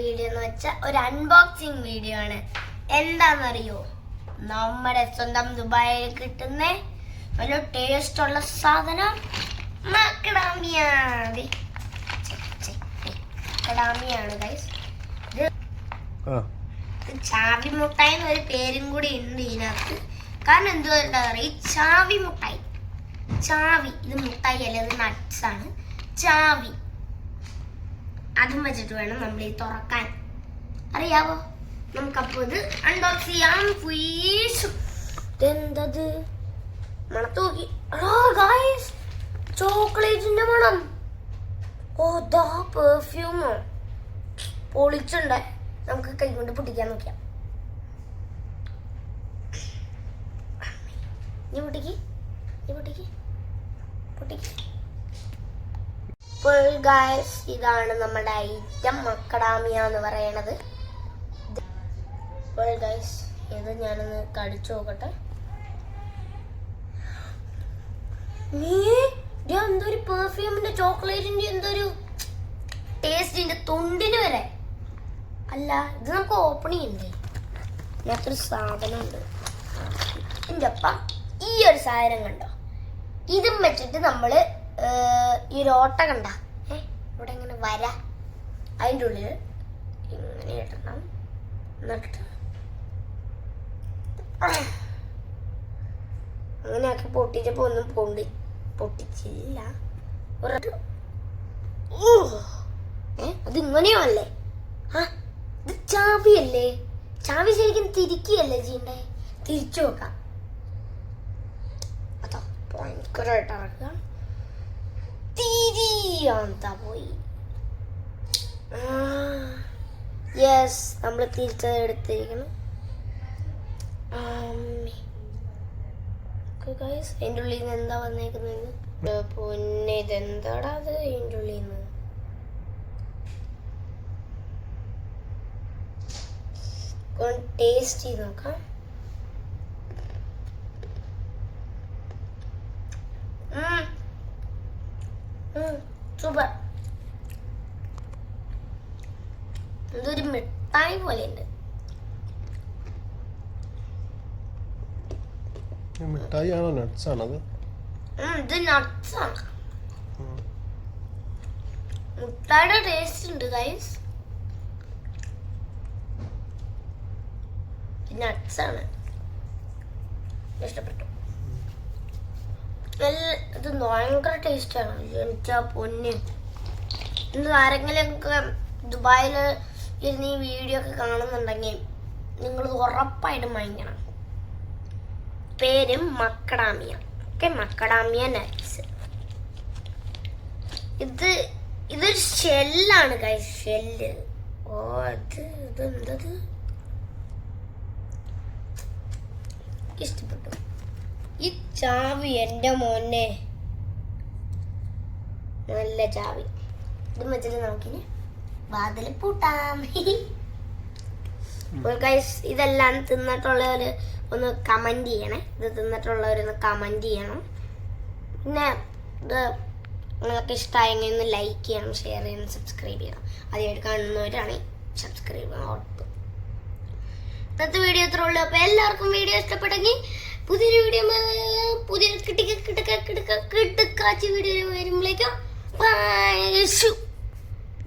Video എന്ന് വെച്ചാൽ ഒരു അൺബോക്സിങ് വീഡിയോ ആണ്. എന്താണെന്നറിയോ നമ്മുടെ സ്വന്തം ദുബായിൽ കിട്ടുന്ന ഒരു ടേസ്റ്റ് ഉള്ള സാധനം ദേ, മക്കഡാമിയാണ് ഗൈസ്. ഇത് ചാവി മുട്ടായി എന്നൊരു പേരും കൂടി ഉണ്ട് ഇതിനകത്ത്. കാരണം എന്തുകൊണ്ടാ പറയുക ഈ ചാവി മുട്ടായി. ചാവി ഇത് മുട്ടായി അല്ല ഇത് നട്ട്സ് ആണ്. ചാവി. അതും വെച്ചിട്ട് വേണം നമ്മൾ ഈ തുറക്കാൻ. അറിയാവോ? നമുക്കപ്പോ ഇത് അൺബോക്സ് ചെയ്യാം. എന്തത് മണത്ത് നോക്കി ചോക്ലേറ്റിന്റെ മണം. ഓ ദാ പെർഫ്യൂമോ പൊളിച്ചുണ്ട് നമുക്ക് കൈ കൊണ്ട് പൊട്ടിക്കാൻ നോക്കിയാം. നീ പൊട്ടിക്ക് നീ പൊട്ടിക്ക് പൊട്ടിക്ക് ഗായ്സ് ഇതാണ് നമ്മുടെ ഐറ്റം മക്കഡാമിയ എന്ന് പറയണത്. ഗായ്സ് ഇത് ഞാനൊന്ന് കടിച്ചു നോക്കട്ടെ. നീ എന്തൊരു പെർഫ്യൂമിന്റെ ചോക്ലേറ്റിന്റെ എന്തൊരു ടേസ്റ്റിന്റെ തൊണ്ടിന് വരെ. അല്ല ഇത് നമുക്ക് ഓപ്പൺ ചെയ്യണ്ടേ? ഇതിനകത്തൊരു സാധനമുണ്ട്. എന്റെ അപ്പ ഈ ഒരു സാധനം കണ്ടോ? ഇതും വെച്ചിട്ട് നമ്മൾ ഈ ഓട്ട കണ്ട? ഏ ഇവിടെ ഇങ്ങനെ വര. അതിന്റെ ഉള്ളിൽ ഇങ്ങനെ ഇടണം. എന്നിട്ട് അങ്ങനെയാക്കി പൊട്ടിച്ചപ്പോ ഒന്നും പൊണ്ടി പൊട്ടിച്ചില്ല. അതിങ്ങനെയല്ലേ ആ ഇത് ചാവിയല്ലേ? ചാവി ശരിക്കും തിരിക്കുകയല്ലേ ചെയ്യണ്ടേ? തിരിച്ചു നോക്കാം. അതോ ഭയങ്കരമായിട്ട് ഇറക്കുക തിരിയാന്താ പോയി യെസ് നമ്മൾ തിരിച്ചത് എടുത്തിരിക്കണം അതിന്റെ ഉള്ളിൽ നിന്ന് എന്താ വന്നേക്കുന്നത് പിന്നെ ഇതെന്താടാ അത് അതിന്റെ ഉള്ളിൽ നിന്ന് ടേസ്റ്റ് ചെയ്ത് നോക്കാം. സൂപ്പർ. ഇതൊരു മിഠായി പോലെ ഉണ്ട് ഈ മിഠായി ആണോ നട്ട്സ് ആണത് ഇത് നട്ട്സ് ആണ്. മുട്ടയുടെ ടേസ്റ്റ് ഉണ്ട് ഗൈസ് നട്ട്സ് ആണ്. ഇഷ്ടപ്പെട്ടു. ഇത് ഭയങ്കര ടേസ്റ്റാണ് എനിക്ക് പൊന്ന്. ഇന്ന് ആരെങ്കിലുമൊക്കെ ദുബായിൽ ഇരുന്ന് ഈ വീഡിയോ ഒക്കെ കാണുന്നുണ്ടെങ്കിൽ നിങ്ങൾ ഉറപ്പായിട്ടും വാങ്ങിക്കണം. പേര് മക്കഡാമിയ ഓക്കെ മക്കഡാമിയ നട്ട്സ് ഇത് ഇതൊരു ഷെല്ലാണ് കൈ ഷെല്ല് ഓ അത് ഇത് എന്തത് ഇഷ്ടപ്പെട്ടു. ഈ ചാവി എന്റെ മോനെ. നല്ല ചാവി. ഇത് വെച്ചിട്ട് നമുക്കിനി വാതിൽ പൂട്ടാം. ഇതെല്ലാം തിന്നിട്ടുള്ളവർ ഒന്ന് കമന്റ് ചെയ്യണേ. ഇത് തിന്നിട്ടുള്ളവരൊന്ന് കമന്റ് ചെയ്യണം. പിന്നെ ഇത് നിങ്ങൾക്ക് ഇഷ്ടമായെങ്കിൽ ഒന്ന് ലൈക്ക് ചെയ്യണം ഷെയർ ചെയ്യണം സബ്സ്ക്രൈബ് ചെയ്യണം. ആദ്യമായിട്ട് കാണുന്നവരാണ് സബ്സ്ക്രൈബ് ചെയ്യണം ഉറപ്പ് ഇന്നത്തെ വീഡിയോ ഇത്ര ഉള്ളൂ. അപ്പോൾ എല്ലാവർക്കും വീഡിയോ ഇഷ്ടപ്പെട്ടെങ്കിൽ പുതിയൊരു വീഡിയോ പുതിയൊരു കിട്ടിക്ക കിട്ടക്ക കിട്ടുക കിട്ടുക്കാച്ചി വീഡിയോ വരുമ്പോഴേക്കും